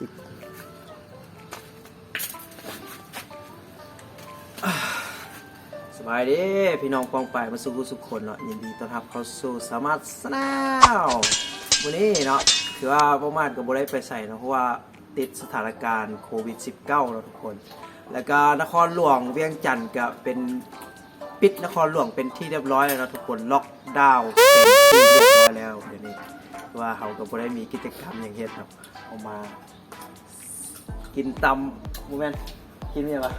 อีกสบายดีพี่น้องปองไปายมาสู่สุขคนเนาะยินดีต้อนรับเข้าสู่สามารถสนาววันนี้เนาะคือว่าประมาณกับโบได้ไปใส่เนาะเพราะว่าติดสถานการณ์โควิด -19 เนาะทุกคน แล้วก็นครหลวงเวียงจันทร์ก็เป็นปิดนครหลวงเป็นที่เรียบร้อยแล้วเนาะทุกคนล็อกดาวน์เป็นที่เรียบร้อยแล้วเดี๋ยวนี้ว่าเขาก็บ่ได้มีกิจกรรมอย่างเฮ็ดครับเอามา กินตำมูแมนกินเนี่ปะ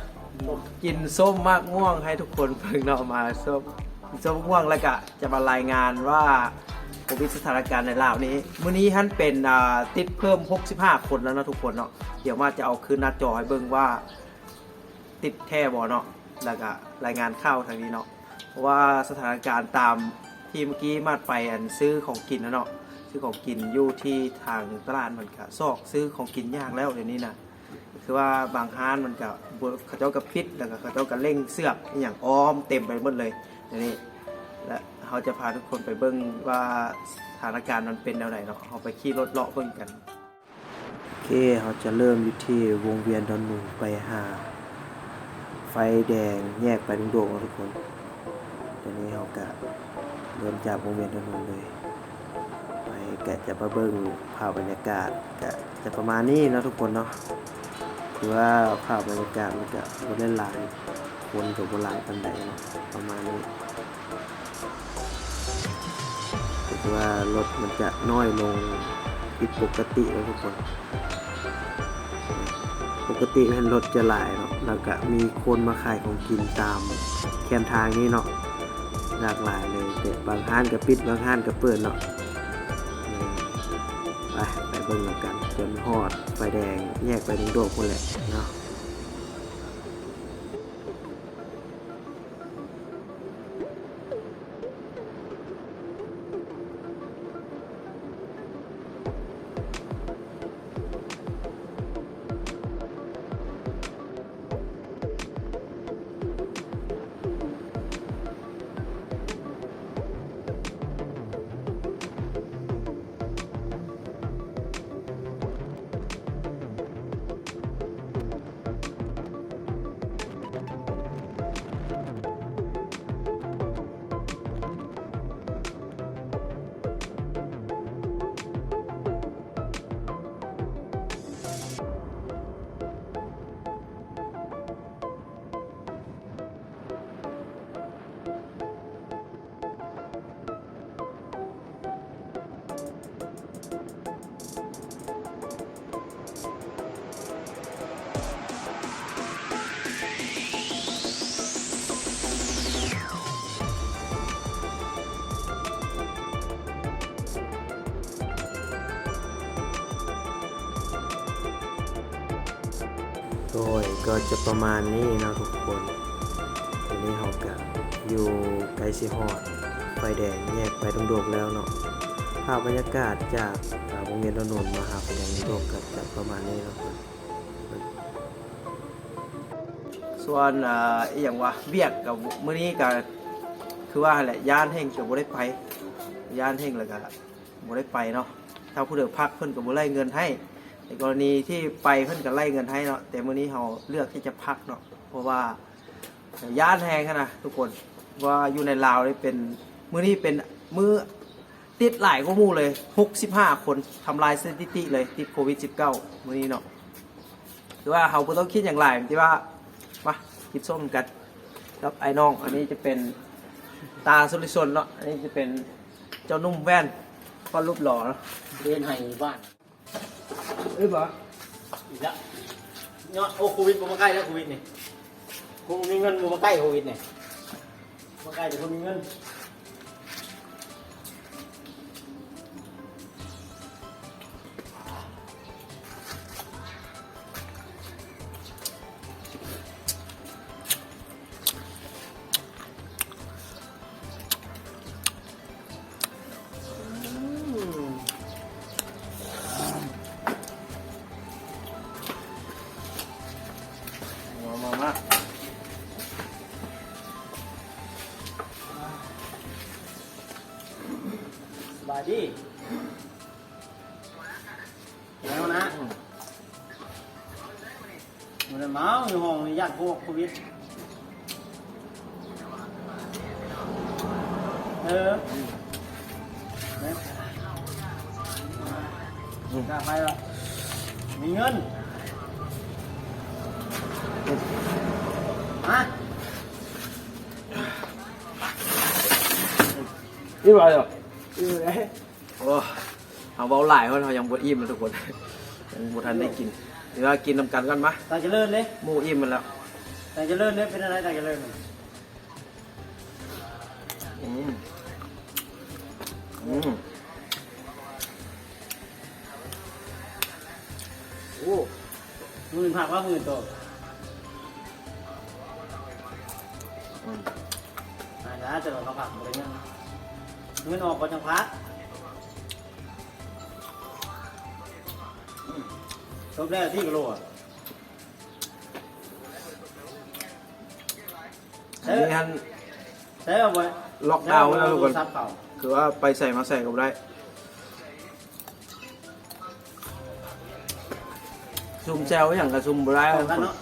กินส้มมากม่วงให้ทุกคนเพิ่งเนาะมาส้มส้มม่วงแล้วก็จะมารายงานว่าโควิดสถานการณ์ในลาวนี้มื้อนี้ท่านเป็นติดเพิ่ม 65 คนแล้วนะทุกคนเนาะเดี๋ยวมาจะเอาคืนหน้าจอให้เบิ่งว่า ติดแท้บ่เนาะแล้วก็รายงานเข้าทางนี้เนาะเพราะว่าสถานการณ์ตามที่เมื่อกี้มาไปอันซื้อของกินนะเนาะซื้อของกินอยู่ที่ทางตลาดเหมันก็ซอกซื้อของกินยากแล้วเดี๋ยวนี้นะ คือว่าบางห้านมันก็บ่เขาเจ้ากับพิษแล้วก็เขาเจ้ากับเล่งเสือกอย่างอ้อมเต็มไปหมดเลยนนี้และเขาจะพาทุกคนไปเบิ้งว่าสถานการณ์มันเป็นแนวไหนเนาะเขาไปขี่รถเลาะเบิ้งกันโอเคเขาจะเริ่มอยู่ที่วงเวียนดอนมูไปหา ไฟแดงแยกไปดวงโดงๆนะทุกคนตอนนี้เขาก็เริ่มจากวงเวียนดอนมูเลยไปแกะจะมาเบิ้งภาพบรรยากาศกะจะประมาณนี้นะทุกคนเนาะ คือว่าภาพบรรยากาศมันจะบ่ได้หลายคนกับบ่หลายปันใดนะประมาณนี้คือว่ารถมันจะน้อยลงผิดปกติแล้วทุกคน ปกติมันรถจะหลายเนาะแล้วก็มีคนมาขายของกินตามแคมทางนี้เนาะหลากหลายเลยแต่บางห้านก็ปิดบางห้านก็เปิดเนาะไปไป เบิ่งแล้วกันจนฮอดไฟแดงแยกไปถึงโดกคนแหละเนาะ โดยก็จะประมาณนี้นะทุกคนทีนี้เราก็อยู่ไกลสิฮอดไฟแดงแยกไปตรงโดกแล้วเนาะภาพบรรยากาศจากวงเวียนถนนมาหาไฟแดงโดกก็จะประมาณนี้นะครับส่วนอ่าอหย่างว่าเบียกกับมื้อนี้ก็คือว่าแหละย่านแห่งจะบ่ได้ไปย่านแห่งแล้วก็บ่ได้ไปเนาะถ้าผู้เดือพักเพิ่นก็บ่ไล่เงินให้ กรณีที่ไปเพิ่นก็ไล่เงินให้เนาะแต่มื้อนี้เราเลือกที่จะพักเนาะเพราะว่าย่านแหงขนาดทุกคนว่าอยู่ในลาวนี่เป็นมื้อนี้เป็นมื้อติดหลายกว่าหมู่เลย 65 คนทำลายสถิติเลยติดโควิด 19 มื้อนี้เนาะคือว่าเราบ่ต้องคิดอย่างไรที่ว่ามาคิดส้มกันครับไอ้น้องอันนี้จะเป็นตาสุริชนเนาะอันนี้จะเป็นเจ้านุ่มแว่นก็รูปหล่อเนาะเรียนให้บ้าน เอ้ยบ่อีกแล้วเนาะโอ้โควิดมาใกล้แล้วโควิดนี่กูมีเงินมาใกล้โควิดนี่มาใกล้แต่กูมีเงิน ดีแล้วนะมันเมาอยู่ห้องนี่ญาติพวกโควิดเออเนี่ยกล้าไปละมีเงินฮะอิ่มอะไรอะ อือเลยโอ้เอาเบาหลายเพราะเรายังบ่อิ่มเลยทุกคนยังบ่ทันได้กินเดี๋ยวเรากินนำกันกันมะตาเจะเลิศเลยหมูอิ่มมันแล้วตาเจะเลิศเลยเป็นอะไรตาเจะเลิศอืมอืมโอ้หมื่นผักว่าหมื่นตัวอืมอาจจะจะเราผักอะไรเงี้ย เงินออกก็จังพักจบแล้วที่กระโหลกอันนี้ฮันใช่เอาไว้ล็อกดาวน์ไว้แล้วทุกคน ซับเก่าคือว่าไปใส่มาใส่ก็บ่ได้ซุ่มแซวอย่างกับซุ่มบ่ได้เอากันเนาะ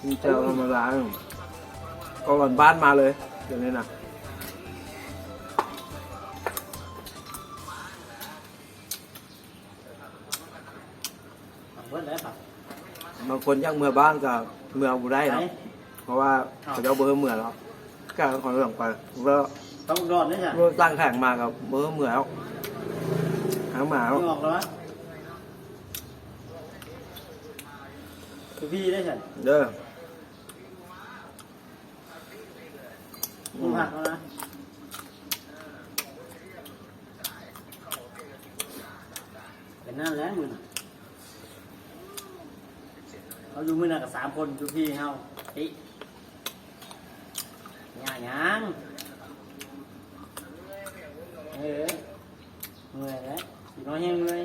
ซุ่มแซวธรรมดาก็หล่อนบ้านมาเลยเดี๋ยวนี้นะ บางคนอยากเมื่อบ้านกับเมื่อบ่ได้ไหนเนาะเพราะว่าเขาจะเอาเบอร์เมื่อแล้วก็ขอเรื่องไปแล้วต้องรอดนี่จ้ะเมื่อตั้งแข่งมากับเบอร์เมื่อแล้วหางหมาแล้วไม่ออกแล้วนะคือพี่ได้ฉันเด้อมึงผักแล้วนะเป็นนั่นแหล้วมึงเรา อยู่มือหนักกับสามคนคือพี่เขาติย่างยังเออเมื่อยแล้วสีน้อยแห้งเลย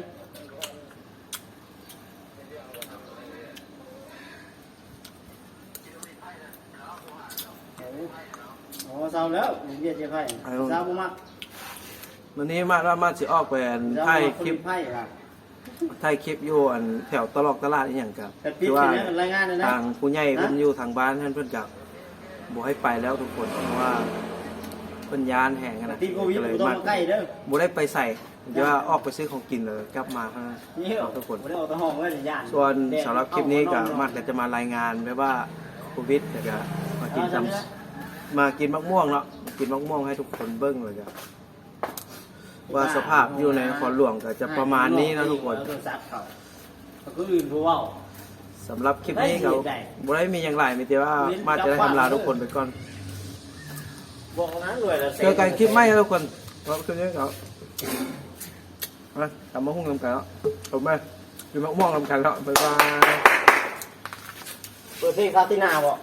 โอ้เศร้าแล้วเบียดเจ็บไผ่เศร้าบ่มักวันนี้มาแล้วมาสิออกไปอันเศร้าถ่ายบ่มักคลิปไผ่ล่ะ ถ่ายคลิปอยู่อันแถวตลอกตลาดอีหยังกับแต่ปิดคือกัว่านเนี่ยรายงานเลยนะ ทางผู้ใหญ่เพิ่นอยู่ทางบ้านท่านเพิ่นกับบ่ให้ไปแล้วทุกคนเพราะว่าเพิ่นยานแห่งกันนะติดโควิดก็เลยบ่ต้องมามาใกล้เด้อบ่ได้ไปใส่เดี๋ยวว่าออกไปซื้อของกินเลยกลับมาเท่านั้นนี่เหรอทุกคน บ่ได้ออกตะห้องไว้ในย่านส่วนแดดสำหรับคลิปนี้ก็เอมากก็จะมารายงานไว้ว่าโควิดแต่ก็มากินเอาตจำได้ำมากินมะม่วงเนาะกินมะม่วงให้ทุกคนเบิ้งเลยครับ ว่าสภาพอยู่ในนครหลวงก็จะประมาณนี้นะทุกคนเอาโทรศัพท์เขาเขาก็อื่นผู้เว้าสำหรับคลิปนี้เขาได้บ่ได้มีอย่างไรมีแต่ว่าเว้นมาจะได้จับทำลาว่างทุกคนไปก่อนบอกนั้นรวยแล้วเจอกันคลิปใหม่นะทุกคนขอบคุณเยอะครับมาทำมะฮุ่งนำกันแล้วผมไปกินมะม่วงนำกันแล้วบ๊ายบายเปิดเพลงคาตินาบ่